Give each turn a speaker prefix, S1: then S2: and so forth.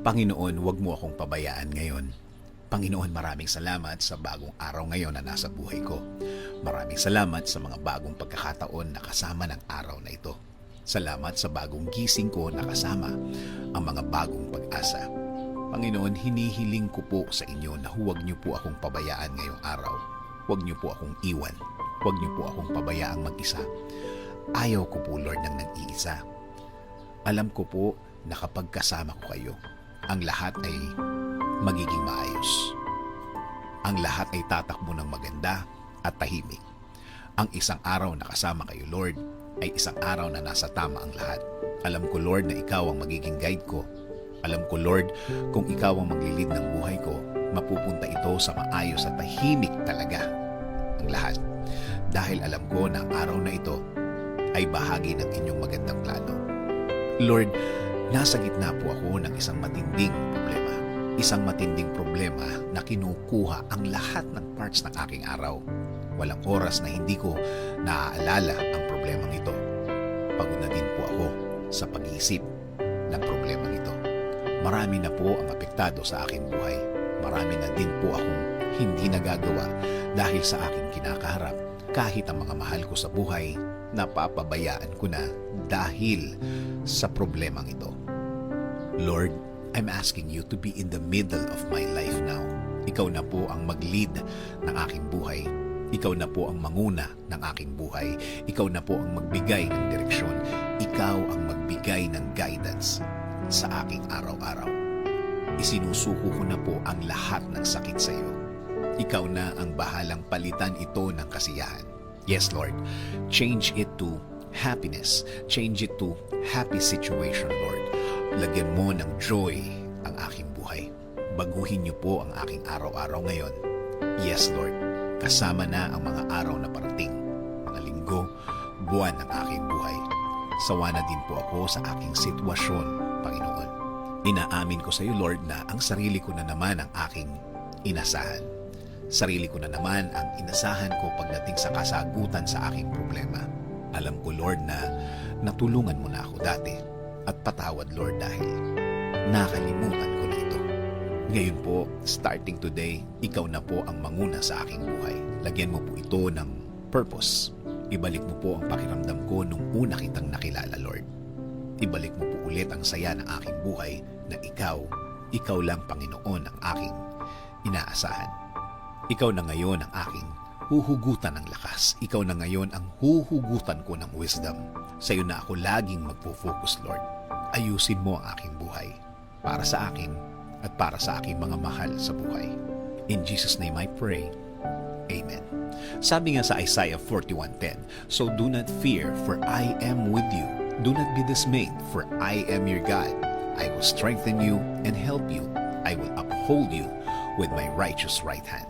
S1: Panginoon, huwag mo akong pabayaan ngayon. Panginoon, maraming salamat sa bagong araw ngayon na nasa buhay ko. Maraming salamat sa mga bagong pagkakataon na kasama ng araw na ito. Salamat sa bagong gising ko na kasama ang mga bagong pag-asa. Panginoon, hinihiling ko po sa inyo na huwag niyo po akong pabayaan ngayong araw. Huwag niyo po akong iwan. Huwag niyo po akong pabayaang mag-isa. Ayaw ko po, Lord, ng nag-iisa. Alam ko po na kapag kasama ko kayo, ang lahat ay magiging maayos. Ang lahat ay tatakbo ng maganda at tahimik. Ang isang araw na kasama kayo, Lord, ay isang araw na nasa tama ang lahat. Alam ko, Lord, na ikaw ang magiging guide ko. Alam ko, Lord, kung ikaw ang maglilid ng buhay ko, mapupunta ito sa maayos at tahimik talaga ang lahat. Dahil alam ko na ang araw na ito ay bahagi ng inyong magandang plano. Lord, nasa gitna po ako ng isang matinding problema. Isang matinding problema na kinukuha ang lahat ng parts ng aking araw. Walang oras na hindi ko naaalala ang problemang ito. Pagod na din po ako sa pag-iisip ng problemang ito. Marami na po ang apektado sa aking buhay. Marami na din po akong hindi nagagawa dahil sa aking kinakaharap. Kahit ang mga mahal ko sa buhay, napapabayaan ko na dahil sa problemang ito. Lord, I'm asking you to be in the middle of my life now. Ikaw na po ang mag-lead ng aking buhay. Ikaw na po ang manguna ng aking buhay. Ikaw na po ang magbigay ng direksyon. Ikaw ang magbigay ng guidance sa aking araw-araw. Isinusuko ko na po ang lahat ng sakit sa iyo. Ikaw na ang bahalang palitan ito ng kasiyahan. Yes, Lord. Change it to happiness. Change it to happy situation, Lord. Lagyan mo ng joy ang aking buhay. Baguhin niyo po ang aking araw-araw ngayon. Yes, Lord. Kasama na ang mga araw na parating, mga linggo, buwan ng aking buhay. Sawa na din po ako sa aking sitwasyon, Panginoon. Inaamin ko sa iyo, Lord, na ang sarili ko na naman ang aking inasahan. Sarili ko na naman ang inasahan ko pagdating sa kasagutan sa aking problema. Alam ko, Lord, na natulungan mo na ako dati at patawad, Lord, dahil nakalimutan ko na ito. Ngayon po, starting today, ikaw na po ang manguna sa aking buhay. Lagyan mo po ito ng purpose. Ibalik mo po ang pakiramdam ko nung una kitang nakilala, Lord. Ibalik mo po ulit ang saya ng aking buhay na ikaw, ikaw lang Panginoon ang aking inaasahan. Ikaw na ngayon ang aking huhugutan ng lakas. Ikaw na ngayon ang huhugutan ko ng wisdom. Sa iyo na ako laging magpo-focus, Lord. Ayusin mo ang aking buhay para sa akin at para sa aking mga mahal sa buhay. In Jesus' name I pray. Amen. Sabi nga sa Isaiah 41.10, So do not fear, for I am with you. Do not be dismayed, for I am your God. I will strengthen you and help you. I will uphold you with my righteous right hand.